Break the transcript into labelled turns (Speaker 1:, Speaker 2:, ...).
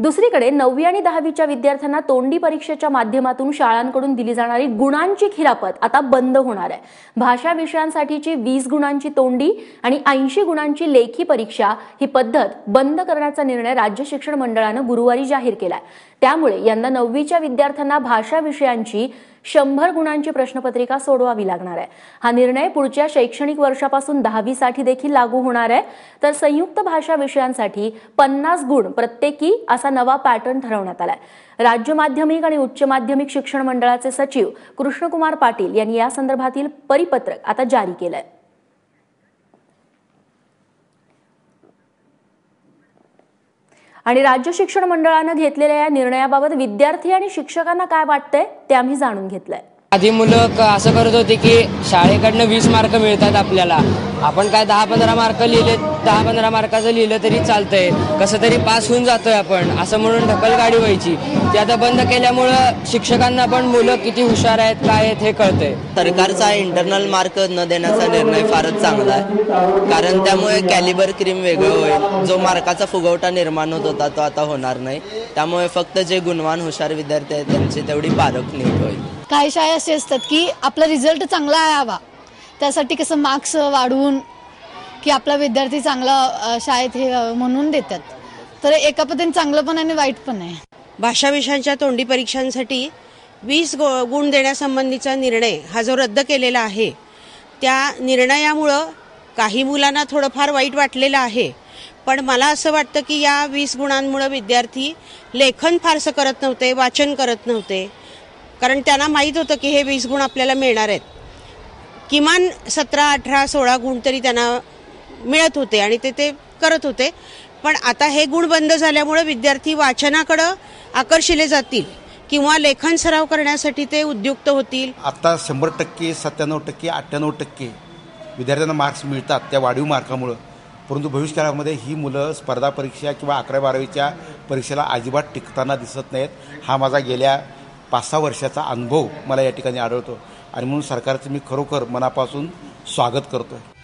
Speaker 1: दुसरीकडे नववी आणि दहावीच्या विद्यार्थ्यांना तोंडी परीक्षेच्या माध्यमातून शाळांकडून दिली जाणारी गुणांची खिरापत आता बंद होणार आहे. भाषा विषयांसाठीची वीस गुणांची तोंडी आणि ऐंशी गुणांची लेखी परीक्षा ही पद्धत बंद करण्याचा निर्णय राज्य शिक्षण मंडळानं गुरुवारी जाहीर केलाय. त्यामुळे यंदा नववीच्या विद्यार्थ्यांना भाषा विषयांची शंभर गुणांची प्रश्नपत्रिका सोडवावी लागणार आहे. हा निर्णय पुढच्या शैक्षणिक वर्षापासून दहावीसाठी देखील लागू होणार आहे. तर संयुक्त भाषा विषयांसाठी पन्नास गुण प्रत्येकी असा नवा पॅटर्न ठरवण्यात आलाय. राज्य माध्यमिक आणि उच्च माध्यमिक शिक्षण मंडळाचे सचिव कृष्णकुमार पाटील यांनी या संदर्भातील परिपत्रक आता जारी केलंय. आणि राज्य शिक्षण मंडळानं घेतलेल्या या निर्णयाबाबत विद्यार्थी आणि शिक्षकांना काय वाटतंय ते आम्ही जाणून घेतलंय.
Speaker 2: आधी मुलं असं करत होते की शाळेकडनं वीस मार्क मिळतात आपल्याला. आपण काय दहा पंधरा मार्क लिहिलेत? दहा पंधरा मार्काचं लिहिलं तरी चालतंय. कसं तरी पास होऊन जातोय आपण. असं म्हणून ढकलगाडी व्हायची. ती आता बंद केल्यामुळं शिक्षकांना पण मुलं किती हुशार आहेत काय आहेत हे कळतंय.
Speaker 3: सरकारचा इंटरनल मार्क न देण्याचा निर्णय फारच चांगला आहे. कारण त्यामुळे कॅलिबर क्रीम वेगळं होईल. जो मार्काचा फुगवटा निर्माण होत होता तो आता होणार नाही. त्यामुळे फक्त जे गुणवान हुशार विद्यार्थी आहेत त्यांची तेवढी पारख नीट होईल.
Speaker 4: काही शाळा असे असतात की आपला रिझल्ट चांगला यावा. त्यासाठी कसं मार्क्स वाढवून की आपला विद्यार्थी चांगला शाळेत हे म्हणून देतात. तर एका पद्धतीने चांगलं पण आणि वाईट पण आहे.
Speaker 5: भाषा विषयांच्या तोंडी परीक्षांसाठी वीस गो- गुण देण्यासंबंधीचा निर्णय हा जो रद्द केलेला आहे त्या निर्णयामुळं काही मुलांना थोडंफार वाईट वाटलेलं आहे. पण मला असं वाटतं की या वीस गुणांमुळं विद्यार्थी लेखन फारसं करत नव्हते वाचन करत नव्हते. कारण त्यांना माहीत होतं की हे वीस गुण आपल्याला मिळणार आहेत. किमान सतरा अठरा सोळा गुण तरी त्यांना मिळत होते आणि ते ते करत होते. पण आता हे गुण बंद झाल्यामुळे विद्यार्थी वाचनाकडं आकर्षिले जातील किंवा लेखन सराव करण्यासाठी ते उद्युक्त होतील.
Speaker 6: आत्ता शंभर टक्के सत्त्याण्णव टक्के अठ्ठ्याण्णव टक्के विद्यार्थ्यांना मार्क्स मिळतात त्या वाढीव मार्कामुळं. परंतु भविष्यकाळामध्ये ही मुलं स्पर्धा परीक्षा किंवा अकरा बारावीच्या परीक्षेला अजिबात टिकताना दिसत नाहीत. हा माझा गेल्या पाच सहा वर्षाचा अनुभव मला या ठिकाणी आढळतो. आणि म्हणून सरकारचं मी खरोखर मनापासून स्वागत करतो आहे